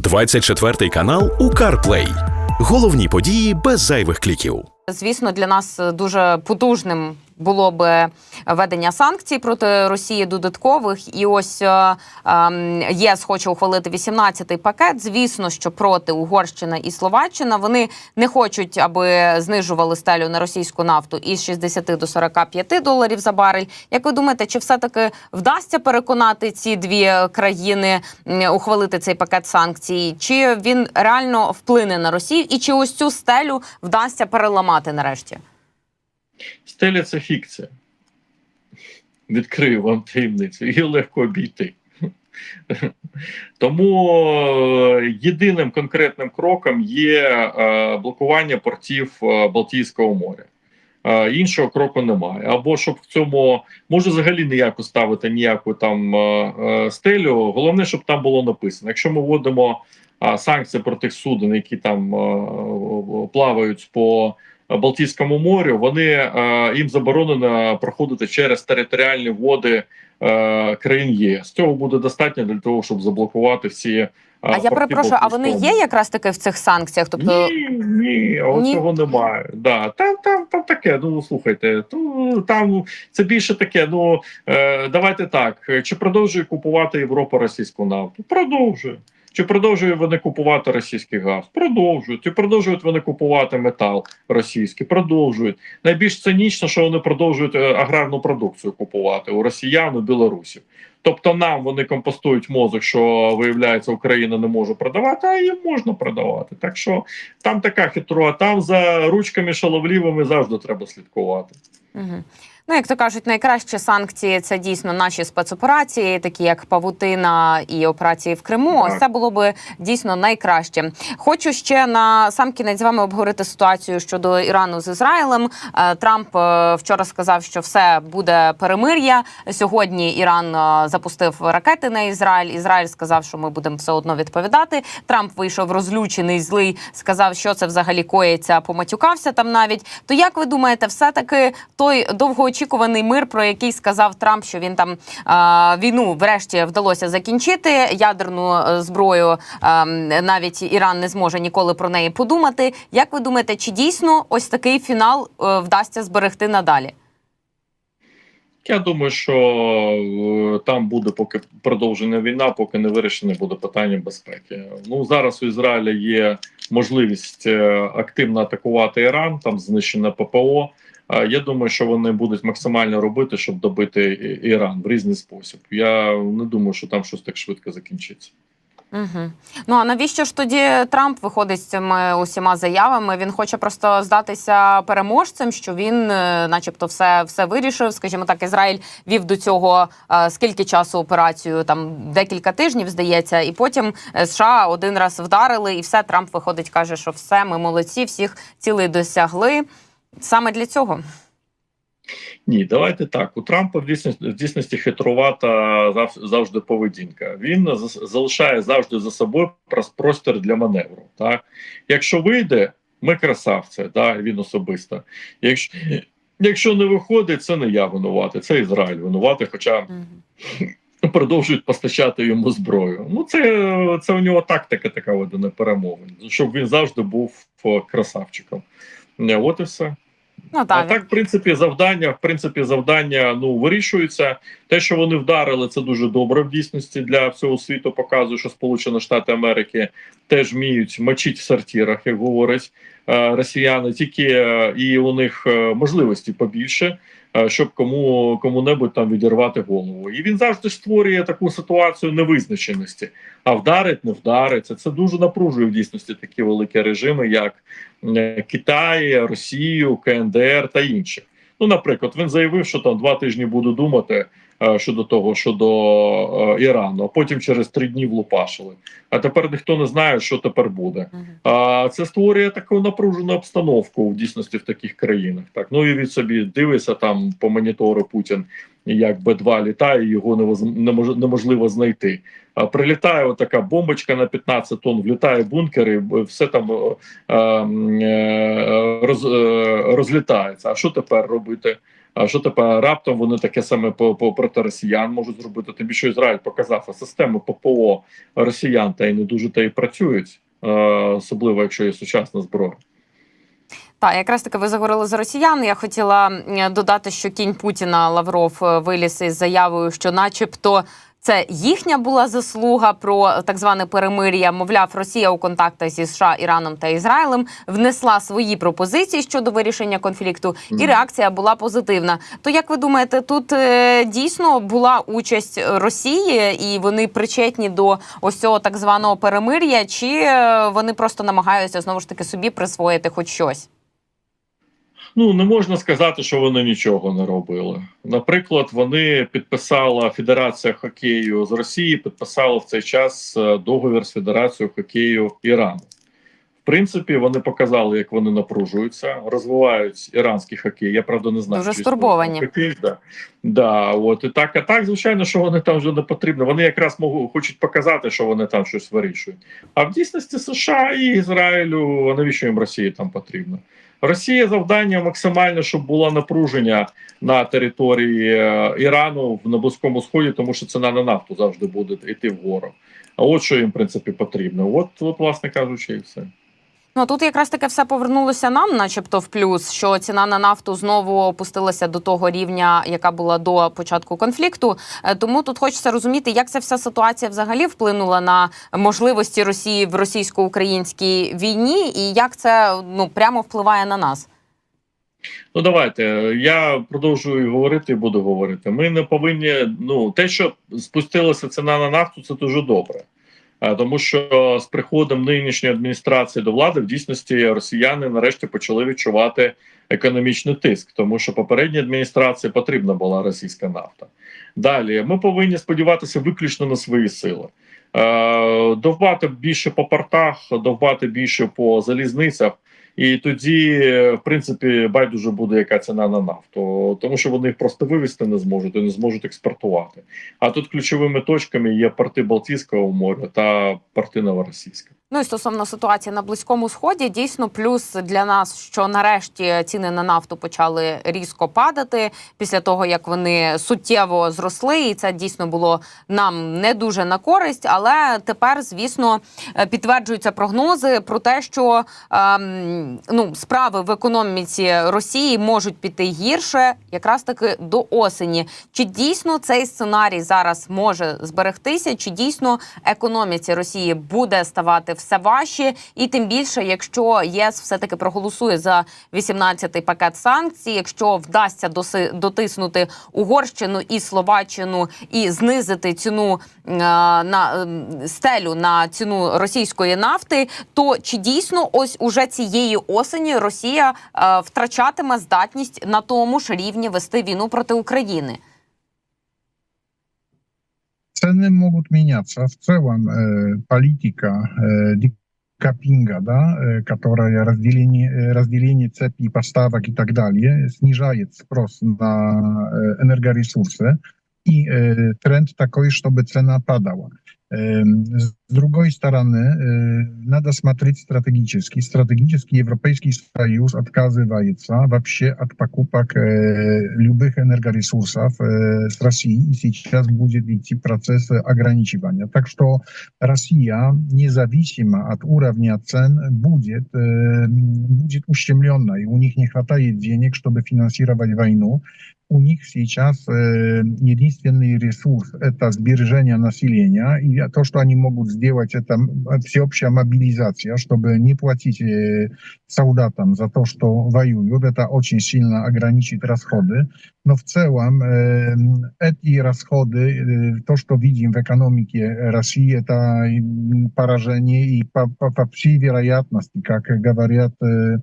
24 канал у CarPlay. Головні події без зайвих кліків. Звісно, для нас дуже потужним було би введення санкцій проти Росії додаткових. І ось е, ем, ЄС хоче ухвалити 18-й пакет. Звісно, що проти Угорщина і Словаччина вони не хочуть, аби знижували стелю на російську нафту із 60 до 45 доларів за барель. Як ви думаєте, чи все таки вдасться переконати ці дві країни ухвалити цей пакет санкцій? Чи він реально вплине на Росію? І чи ось цю стелю вдасться переламати нарешті? Стеля це фікція. Відкрию вам таємницю. Її легко обійти. Тому е, єдиним конкретним кроком є е, блокування портів е, Балтійського моря. Іншого кроку немає. Або щоб в цьому може взагалі ніяку ставити ніяку там стелю. Головне, щоб там було написано. Якщо ми вводимо санкції проти суден, які там плавають по Балтійському морю, вони е, їм заборонено проходити через територіальні води е, країн ЄС. Цього буде достатньо для того, щоб заблокувати всі. е, А я перепрошую, а вони є якраз таки в цих санкціях? Тобто ні, ні, от Ні? цього немає. Да, там, там, там таке. Ну слухайте, то там це більше таке. Ну давайте так. Чи продовжує купувати Європа російську нафту? Продовжує. Чи продовжують вони купувати російський газ? Продовжують. Чи продовжують вони купувати метал російський? Продовжують. Найбільш цинічно, що вони продовжують е, аграрну продукцію купувати у росіян, у білорусів. Тобто нам вони компостують мозок, що виявляється, Україна не може продавати, а їм можна продавати. Так що там така хитро, а там за ручками шаловлівими завжди треба слідкувати. Угу. Ну, як то кажуть, найкращі санкції це дійсно наші спецоперації, такі як Павутина і операції в Криму. Ось це було би дійсно найкраще. Хочу ще на сам кінець з вами обговорити ситуацію щодо Ірану з Ізраїлем. Е, Трамп е, вчора сказав, що все буде перемир'я. Сьогодні Іран е, запустив ракети на Ізраїль. Ізраїль сказав, що ми будемо все одно відповідати. Трамп вийшов розлючений, злий, сказав, що це взагалі коїться, поматюкався там навіть. То як ви думаєте, все таки той довгоочікуваний мир, про який сказав Трамп, що він там війну врешті вдалося закінчити ядерну е, зброю, навіть Іран не зможе ніколи про неї подумати. Як ви думаєте, чи дійсно ось такий фінал е, вдасться зберегти надалі? Я думаю, що е, там буде поки продовжена війна, поки не вирішене буде питання безпеки. Ну зараз у Ізраїля є можливість активно атакувати Іран, там знищене ППО. Я думаю, що вони будуть максимально робити, щоб добити Іран в різний спосіб. Я не думаю, що там щось так швидко закінчиться. Угу. Ну а навіщо ж тоді Трамп виходить з цими усіма заявами? Він хоче просто здатися переможцем, що він, е, начебто, все, все вирішив. Скажімо так, Ізраїль вів до цього е, скільки часу операцію? Там декілька тижнів, здається, і потім е, США один раз вдарили, і все Трамп виходить, каже, що все, ми молодці, всіх цілей досягли. Саме для цього. Ні, давайте так. У Трампа в дійсності, в дійсності хитрувата завжди поведінка. Він залишає завжди за собою простір для маневру. Так, якщо вийде, ми красавці, так, він особисто. Якщо, якщо не виходить, це не я винуватий, це Ізраїль винуватий, хоча Угу. продовжують постачати йому зброю. Ну, це, це у нього тактика така ведена перемовин, щоб він завжди був е, красавчиком. Е, От і все. Ну А так, так, в принципі, завдання, в принципі, завдання ну вирішуються. Те, що вони вдарили, це дуже добре в дійсності для всього світу. Показує, що Сполучені Штати Америки теж вміють мочити в сортірах, як говорять е, росіяни, тільки е, і у них е, можливості побільше, щоб кому кому-небудь там відірвати голову. І він завжди створює таку ситуацію невизначеності. А вдарить, не вдариться. Це, дуже напружує в дійсності такі великі режими, як е, Китай, Росію, КНДР та інших. Ну, наприклад, він заявив, що там два тижні буду думати е, щодо того, щодо е, Ірану, а потім через три дні влупашили. А тепер ніхто не знає, що тепер буде. А це створює таку напружену обстановку в дійсності в таких країнах. Так, ну і від собі дивиться там по монітору Путін, як Б-2 літає, його неможливо знайти. Прилітає отака бомбочка на 15 тонн, влітає в бункер, і б- все там е, е, роз, е, розлітається. А що тепер робити? А що тепер раптом вони таке саме по, по проти росіян можуть зробити? Тим більше Ізраїль показав, а системи ППО росіян та й не дуже та й працюють, е, особливо якщо є сучасна зброя. Так, якраз таки ви заговорили за росіян. Я хотіла додати, що кінь Путіна Лавров е, виліз із заявою, що, начебто, це їхня була заслуга про так зване перемир'я. Мовляв, Росія у контактах зі США, Іраном та Ізраїлем внесла свої пропозиції щодо вирішення конфлікту, і реакція була позитивна. То як ви думаєте, тут е, дійсно була участь Росії, і вони причетні до ось цього так званого перемир'я, чи е, вони просто намагаються знову ж таки собі присвоїти хоч щось? Ну не можна сказати, що вони нічого не робили. Наприклад, вони підписала Федерація хокею з Росії, підписала в цей час е, договір з Федерацією хокею Ірану. В принципі, вони показали, як вони напружуються, розвивають іранський хокей. Я правда не знаю, Дуже чи стурбовані. хокей, да. Да, от і так, а так, звичайно, що вони там вже не потрібно. Вони якраз можуть хочуть показати, що вони там щось вирішують. А в дійсності США і Ізраїлю, а навіщо їм Росії там потрібно? Росія завдання максимально, щоб було напруження на території е, Ірану на Близькому Сході, тому що ціна на нафту завжди буде йти вгору. А от що їм в принципі потрібно. От, от власне кажучи, і все. Ну тут якраз таки все повернулося нам, начебто, в плюс, що ціна на нафту знову опустилася до того рівня, яка була до початку конфлікту. Е, Тому тут хочеться розуміти, як ця вся ситуація взагалі вплинула на можливості Росії в російсько-українській війні, і як це ну прямо впливає на нас. Ну давайте я продовжую говорити і буду говорити. Ми не повинні. Ну те, що спустилася ціна на нафту, це дуже добре. А, Тому що з приходом нинішньої адміністрації до влади в дійсності росіяни нарешті почали відчувати економічний тиск, тому що попередній адміністрації потрібна була російська нафта. Далі ми повинні сподіватися виключно на свої сили. Е, Довбати більше по портах, довбати більше по залізницях. І тоді, в принципі, байдуже буде яка ціна на нафту, тому що вони їх просто вивезти не зможуть і не зможуть експортувати. А тут ключовими точками є порти Балтійського моря та порти Новоросійська. Ну і стосовно ситуації на близькому сході, дійсно плюс для нас, що нарешті ціни на нафту почали різко падати після того, як вони суттєво зросли, і це дійсно було нам не дуже на користь. Але тепер, звісно, е, підтверджуються прогнози про те, що ем, ну справи в економіці Росії можуть піти гірше, якраз таки до осені. Чи дійсно цей сценарій зараз може зберегтися? Чи дійсно економіці Росії буде ставати все важче, і тим більше, якщо єС все таки проголосує за 18-й пакет санкцій, якщо вдасться доси, дотиснути Угорщину і Словаччину і знизити ціну е, на е, стелю на ціну російської нафти, то чи дійсно ось уже цієї осені Росія е, втрачатиме здатність на тому ж рівні вести війну проти України? цены могут меняться. В целом э, политика э, декапинга, да, э, которая разделение, э, разделение цепи поставок и так далее, снижает спрос на э, энергоресурсы. И э, тренд такой, чтобы цена падала. Эм, С другой стороны, э, надо смотреть стратегически. Стратегически Европейский Союз отказывается вообще от покупок э, любых энергоресурсов э, с России, и сейчас будет идти процесс ограничивания. Так что Россия, независимо от уровня цен, будет, э, будет ущемлена, и у них не хватает денег, чтобы финансировать войну. У них сейчас э, единственный ресурс – это сбережение населения, и то, что они могут сделать, это м, всеобщая мобилизация, чтобы не платить э, солдатам за то, что воюют. Это очень сильно ограничит расходы. Но в целом э, эти расходы, э, то, что видим в экономике России, это м, поражение, и по, по- по всей вероятности, как говорят э,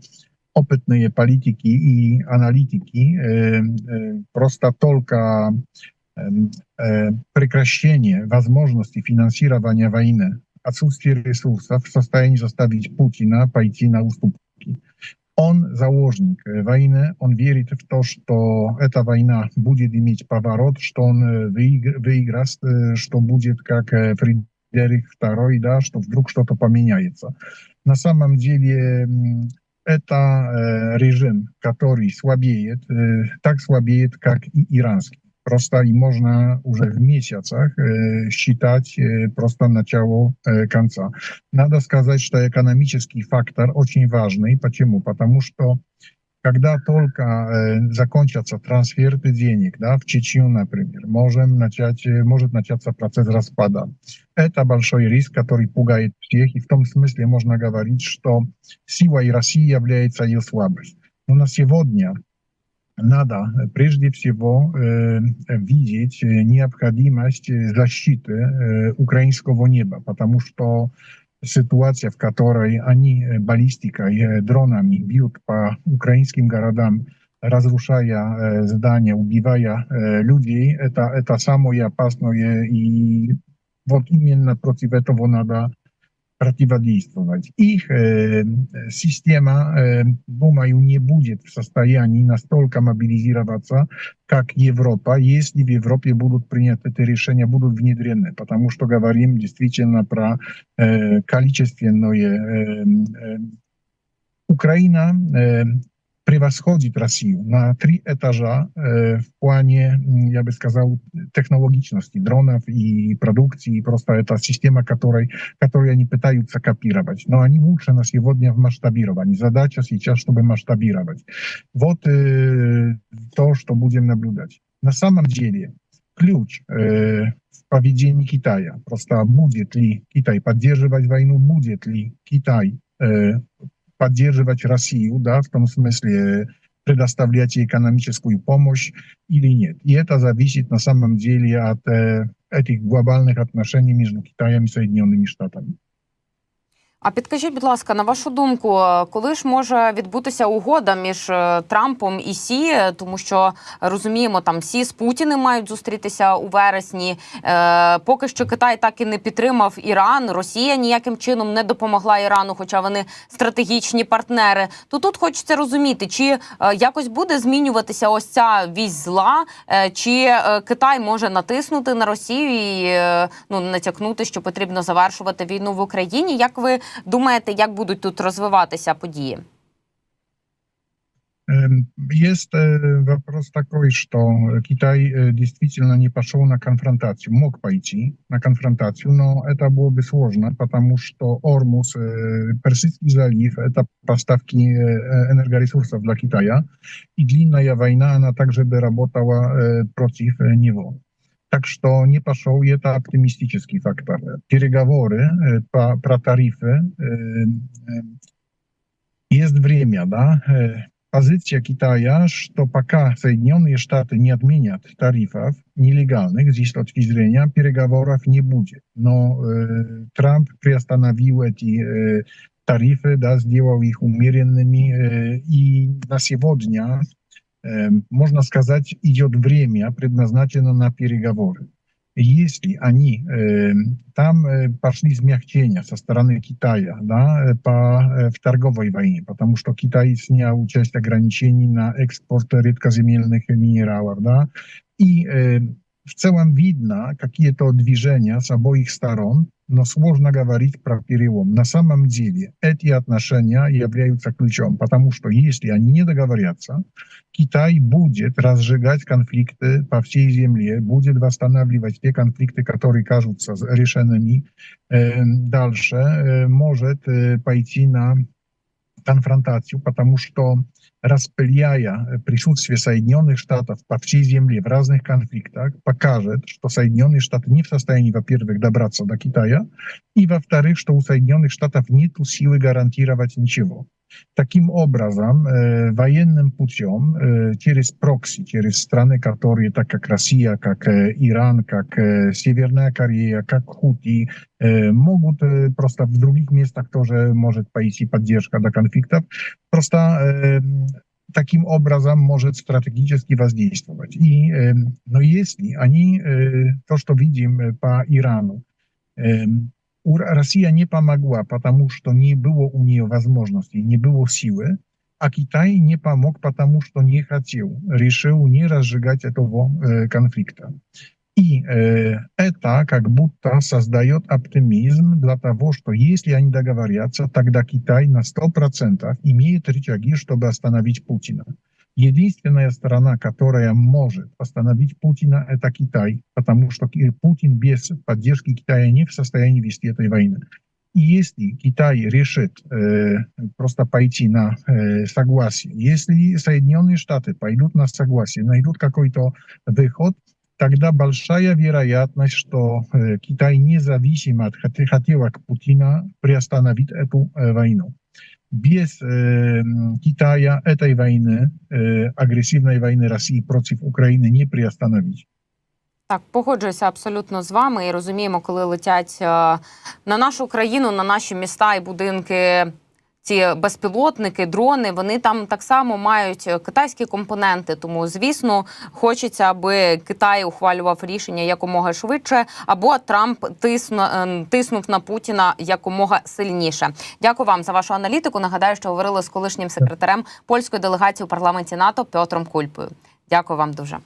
опытные политики и аналитики, э, э, просто только э, э, прекращение возможности финансирования войны, отсутствие ресурсов в состоянии заставить Путина пойти на уступки. Он заложник э, войны, он верит в то, что эта война будет иметь поворот, что он э, выигр- выиграет, э, что будет как э, Фридрих II, да, что вдруг что-то поменяется. На самом деле м, это э, режим, который слабеет, э, так слабеет, как и иранский. Просто и можно уже в месяцах э, считать э, просто начало э, конца. Надо сказать, что экономический фактор очень важный. Почему? Потому что когда только э, закончатся трансферы денег, да, в Чечню, например, можем начать, э, может начаться процесс распада. Это большой риск, который пугает всех, и в том смысле можно говорить, что сила и России является ее слабость. Но на сегодня надо э, прежде всего э, видеть э, необходимость защиты э, украинского неба, потому что ситуация, в которой они э, баллистикой, э, дронами бьют по украинским городам, разрушая э, здания, убивая э, людей, это, это самое опасное, и вот именно против этого надо противодействовать. Их э, система, э, думаю, не будет в состоянии настолько мобилизироваться, как Европа, если в Европе будут приняты эти решения, будут внедрены, потому что говорим действительно про э, количественное. Э, э, Украина э, превосходит Россию на три этажа э, в плане, м, я бы сказал, технологичности дронов и продукции. Просто это система, которой, которую они пытаются копировать. Но они лучше на сегодня в масштабировании. Задача сейчас, чтобы масштабировать. Вот э, то, что будем наблюдать. На самом деле ключ э, в поведении Китая. Просто будет ли Китай поддерживать войну, будет ли Китай э, поддерживать Россию, да, в том смысле предоставлять ей экономическую помощь или нет. И это зависит на самом деле от э, этих глобальных отношений между Китаем и Соединенными Штатами. А підкажіть, будь ласка, на вашу думку, е, коли ж може відбутися угода між е, Трампом і Сі, тому що розуміємо, там Сі з Путіним мають зустрітися у вересні. Е, поки що Китай так і не підтримав Іран. Росія ніяким чином не допомогла Ірану, хоча вони стратегічні партнери. То тут хочеться розуміти, чи е, якось буде змінюватися ось ця вісь зла, чи Китай може натиснути на Росію і ну натякнути, що потрібно завершувати війну в Україні. Як ви думаєте, як будуть тут розвиватися події? Эм, Есть э, вопрос такой, что Китай э, действительно не пошел на конфронтацию. Мог пойти на конфронтацию, но это было бы сложно, потому что Ормус, э, Персидский залив, это поставки э, энергоресурсов для Китая, и длинная война, она также бы работала э, против э, него. Так что не пошел, и это оптимистический фактор. Переговоры э, по, про тарифы. э, э, Есть время, да, э, позиция Китая, что пока Соединенные Штаты не отменят тарифов нелегальных, здесь с точки зрения переговоров не будет. Но э, Трамп приостановил эти э, тарифы, да, сделал их умеренными, э, и на сегодня, э, можно сказать, идет время, предназначено на переговоры. Если они э, там э, пошли смягчения со стороны Китая да, э, по, э, в торговой войне, потому что Китай снял часть ограничений на экспорт редкоземельных минералов, да, и э, в целом видно какие-то движения с обоих сторон, но сложно говорить про перелом. На самом деле эти отношения являются ключом, потому что если они не договорятся, Китай будет разжигать конфликты по всей земле, будет восстанавливать те конфликты, которые кажутся решенными. Э, Дальше э, может э, пойти на конфронтацию, потому что распыляя э, присутствие Соединенных Штатов по всей земле в разных конфликтах, покажет, что Соединенные Штаты не в состоянии, во-первых, добраться до Китая, и, во-вторых, что у Соединенных Штатов нет силы гарантировать ничего. Таким образом, э, военным путем, э, через прокси, через страны, которые, так как Россия, как э, Иран, как э, Северная Корея, как Хути, э, могут э, просто в других местах тоже может пойти поддержка до конфликтов. Просто э, таким образом может стратегически воздействовать. И, э, но если они, э, то, что видим э, по Ирану, Россия не помогла, потому что не было у нее возможности, не было силы, а Китай не помог, потому что не хотел, решил не разжигать этого э, конфликта. И э, это как будто создает оптимизм для того, что если они договорятся, тогда Китай на 100% имеет рычаги, чтобы остановить Путина. Единственная страна, которая может остановить Путина, это Китай, потому что Путин без поддержки Китая не в состоянии вести этой войны. И если Китай решит э, просто пойти на э, согласие, если Соединенные Штаты пойдут на согласие, найдут какой-то выход, тогда большая вероятность, что э, Китай независимо от хот- хотелок Путина приостановит эту э, войну. Без э, м, Китая этой войны, э, агрессивной войны России против Украины не приостановить. Так, погоджуюся абсолютно з вами і розуміємо, коли летять е, на нашу країну, на наші міста і будинки. Ці безпілотники, дрони, вони там так само мають е, китайські компоненти. Тому, звісно, хочеться, аби Китай ухвалював рішення якомога швидше, або Трамп тисну, е, тиснув на Путіна якомога сильніше. Дякую вам за вашу аналітику. Нагадаю, що говорили з колишнім секретарем польської делегації у парламенті НАТО Петром Кульпою. Дякую вам дуже.